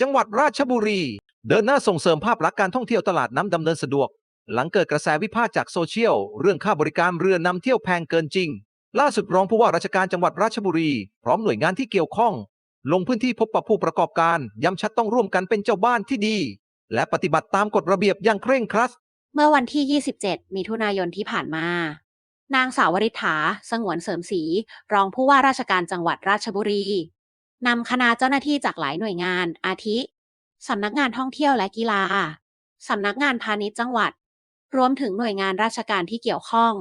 จังหวัดราชบุรี เดินหน้าส่งเสริมภาพลักษณ์การท่องเที่ยวตลาดน้ำดำเนินสะดวก หลังเกิดกระแสวิพากษ์จากโซเชียล เรื่องค่าบริการเรือนำเที่ยวแพงเกินจริง ล่าสุดรองผู้ว่าราชการจังหวัดราชบุรี พร้อมหน่วยงานที่เกี่ยวข้อง ลงพื้นที่พบปะผู้ประกอบการย้ำชัดต้องร่วมกันเป็นเจ้าบ้านที่ดี และปฏิบัติตามกฎระเบียบอย่างเคร่งครัดเมื่อวันที่ 27 มิถุนายนที่ผ่านมานางสาววริษฐา สงวนเสริมศรี รองผู้ว่าราชการจังหวัดราชบุรี นำคณะเจ้าหน้าที่จากหลายหน่วยงาน อาทิสำนักงานท่องเที่ยวและกีฬาสำนักงานพาณิชย์จังหวัด รวมถึงหน่วยงานราชการที่เกี่ยวข้อง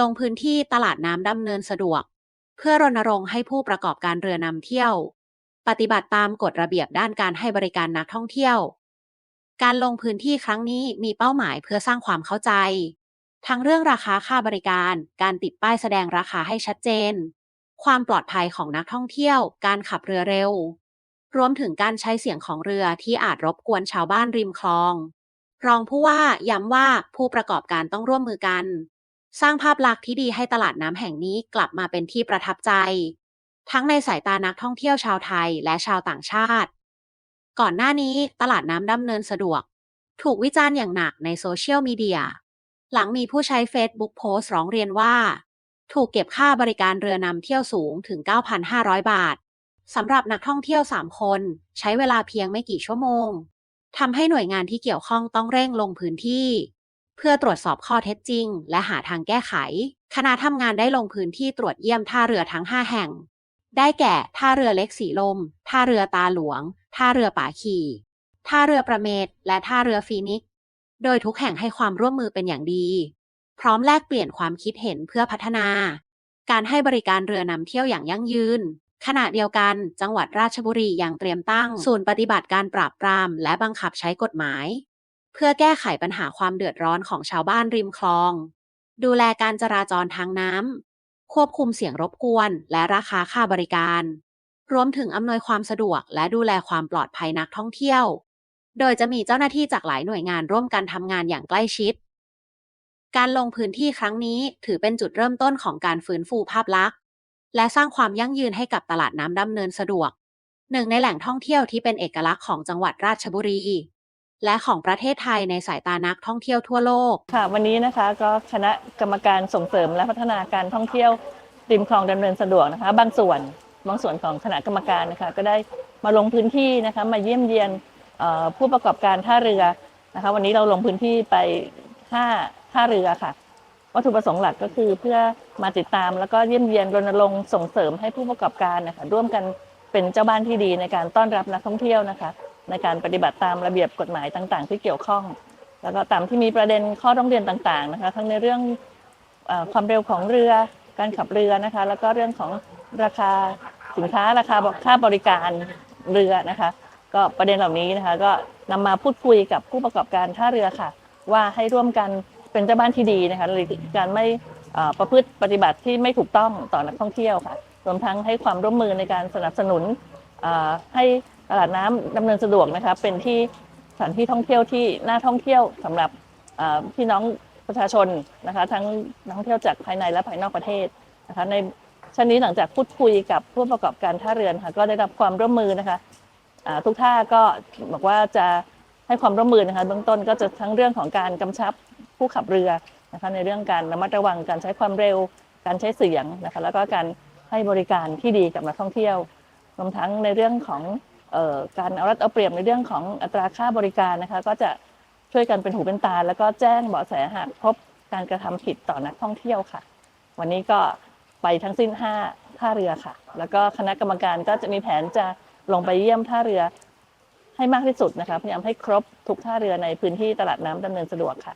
ลงพื้นที่ตลาดน้ำดำเนินสะดวก เพื่อรณรงค์ให้ผู้ประกอบการเรือนำเที่ยว ปฏิบัติตามกฎระเบียบด้านการให้บริการนักท่องเที่ยว การลงพื้นที่ครั้งนี้มีเป้าหมายเพื่อสร้างความเข้าใจ ทั้งเรื่องราคาค่าบริการ การติดป้ายแสดงราคาให้ชัดเจน ความปลอดภัยของนักท่องเที่ยว การขับเรือเร็ว รวมถึงการใช้เสียงของเรือที่อาจรบกวนชาวบ้านริมคลอง รองผู้ว่าย้ำว่าผู้ประกอบการต้องร่วมมือกัน สร้างภาพลักษณ์ที่ดีให้ตลาดน้ำแห่งนี้กลับมาเป็นที่ประทับใจ ทั้งในสายตานักท่องเที่ยวชาวไทยและชาวต่างชาติ ก่อนหน้านี้ตลาดน้ำดำเนินสะดวก ถูกวิจารณ์อย่างหนักในโซเชียลมีเดียหลังมีผู้ใช้ Facebook โพสต์ร้องเรียนว่า ถูกเก็บค่าบริการเรือนำเที่ยวสูงถึง 9,500 บาทสำหรับนักท่องเที่ยว 3 คน ใช้เวลาเพียงไม่กี่ชั่วโมงทำให้หน่วยงานที่เกี่ยวข้องต้องเร่งลงพื้นที่ เพื่อตรวจสอบข้อเท็จจริง และหาทางแก้ไข คณะทำงานได้ลงพื้นที่ตรวจเยี่ยมท่าเรือทั้ง 5 แห่ง ได้แก่ ท่าเรือเล็กสีลม ท่าเรือตาหลวง ท่าเรือป่าขี่ท่าเรือประเมศและท่าเรือฟีนิกซ์โดยทุกแห่งให้ความร่วมมือเป็นอย่างดี พร้อมแลกเปลี่ยนความคิดเห็นเพื่อพัฒนา การให้บริการเรือนำเที่ยวอย่างยั่งยืน ขณะเดียวกัน จังหวัดราชบุรียังเตรียมตั้ง ศูนย์ปฏิบัติการปราบปราม และบังคับใช้กฎหมาย เพื่อแก้ไขปัญหาความเดือดร้อนของชาวบ้านริมคลอง ดูแลการจราจรทางน้ำควบคุมเสียงรบกวน และราคาค่าบริการ รวมถึงอำนวยความสะดวก และดูแลความปลอดภัยนักท่องเที่ยว โดยจะมีเจ้าหน้าที่จากหลายหน่วยงานร่วมกันทำงานอย่างใกล้ชิด การลงพื้นที่ครั้งนี้ถือเป็นจุดเริ่มต้นของการฟื้นฟูภาพลักษณ์ และสร้างความยั่งยืนให้กับตลาดน้ำดำเนินสะดวก หนึ่งในแหล่งท่องเที่ยวที่เป็นเอกลักษณ์ของจังหวัดราชบุรีและของประเทศไทยในสายตานักท่องเที่ยวทั่วโลก ค่ะ วันนี้นะคะก็คณะกรรมการส่งเสริมและพัฒนาการท่องเที่ยวริมคลองดำเนินสะดวกนะคะ บางส่วนบางส่วนของคณะกรรมการนะคะก็ได้มาลงพื้นที่นะคะมาเยี่ยมเยียนผู้ประกอบการท่าเรือนะคะ วันนี้เราลงพื้นที่ไปห้า ท่าเรือค่ะ วัตถุประสงค์หลักก็คือเพื่อมาติดตามแล้วก็เยี่ยมเยียนรณรงค์ส่งเสริมให้ผู้ประกอบการนะคะร่วมกันเป็นเจ้าบ้านที่ดีในการต้อนรับนักท่องเที่ยวนะคะ ในการปฏิบัติตามระเบียบกฎหมายต่างๆ ที่เกี่ยวข้อง แล้วก็ตามที่มีประเด็นข้อร้องเรียนต่างๆนะคะทั้งในเรื่องอความเร็วของเรือการขับเรือนะคะ แล้วก็เรื่องของราคาสินค้าราคาค่าบริการเรือนะคะ ก็ประเด็นเหล่านี้นะคะ ก็นำมาพูดคุยกับผู้ประกอบการท่าเรือค่ะ ว่าให้ร่วมกัน เป็นเจ้าบ้านที่ดีนะคะหรือการไม่ประพฤติปฏิบัติที่ไม่ถูกต้องต่อนักท่องเที่ยวค่ะรวมทั้งให้ความร่วมมือในการสนับสนุนให้ตลาดน้ำดำเนินสะดวกนะคะเป็นที่สถานที่ท่องเที่ยวที่น่าท่องเที่ยวสำหรับพี่น้องประชาชนนะคะทั้งนักท่องเที่ยวจากภายในและภายนอกประเทศนะคะในชั้นนี้หลังจากพูดคุยกับผู้ประกอบการท่าเรือนะคะก็ได้รับความร่วมมือนะคะทุกท่าก็บอกว่าจะให้ความร่วมมือนะคะเบื้องต้นก็จะทั้งเรื่องของการกำชับ ผู้ขับเรือนะคะในเรื่องการระมัดระวังการใช้ความเร็ว การใช้เสียงนะคะแล้วก็การให้บริการที่ดีกับนักท่องเที่ยวรวมทั้งในเรื่องของออการเอารัดเอาเปรียบในเรื่องของอัตราค่าบริการนะคะก็จะช่วยกันเป็นหูเป็นตา แล้วก็แจ้งเบาะแสหากพบการกระทำผิดต่อนักท่องเที่ยวค่ะ วันนี้ก็ไปทั้งสิ้น 5 ท่าเรือค่ะ แล้วก็คณะกรรมการก็จะมีแผนจะลงไปเยี่ยมท่าเรือให้มากที่สุดนะคะพยายามให้ครบทุกท่าเรือในพื้นที่ตลาดน้ำดำเนินสะดวกค่ะ